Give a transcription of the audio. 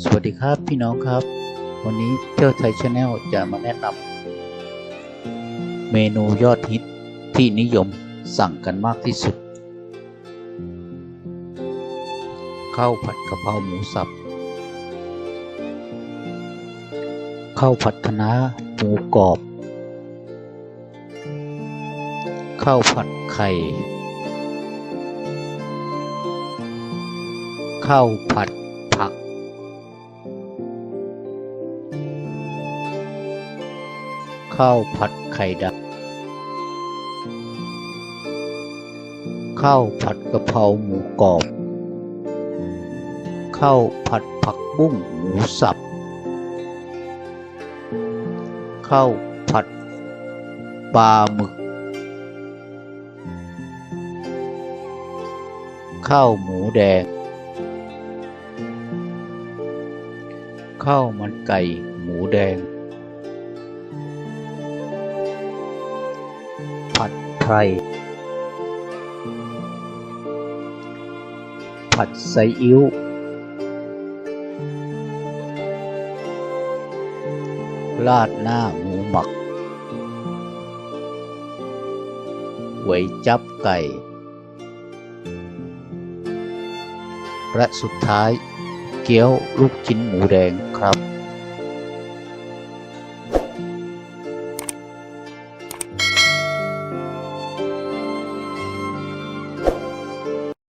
สวัสดีครับพี่น้องครับ วันนี้เที่ยวไทยชาแนลจะมาแนะนำเมนูยอดฮิตที่นิยมสั่งกันมากที่สุดข้าวผัดกะเพราหมูสับข้าวผัดคะน้าหมูกรอบข้าวผัดไข่ข้าวผัด ข้าวผัดไข่ดาวข้าวผัดกะเพราหมูกรอบ ข้าวผัดผักบุ้งหมูสับ ข้าวผัดปลาหมึก ข้าวหมูแดง ข้าวมันไก่หมูแดง ผัดไทยผัดไซอิ๊ว ราดหน้าหมูหมักไว้จับไก่ และสุดท้ายเกี๊ยวลูกชิ้นหมูแดงครับ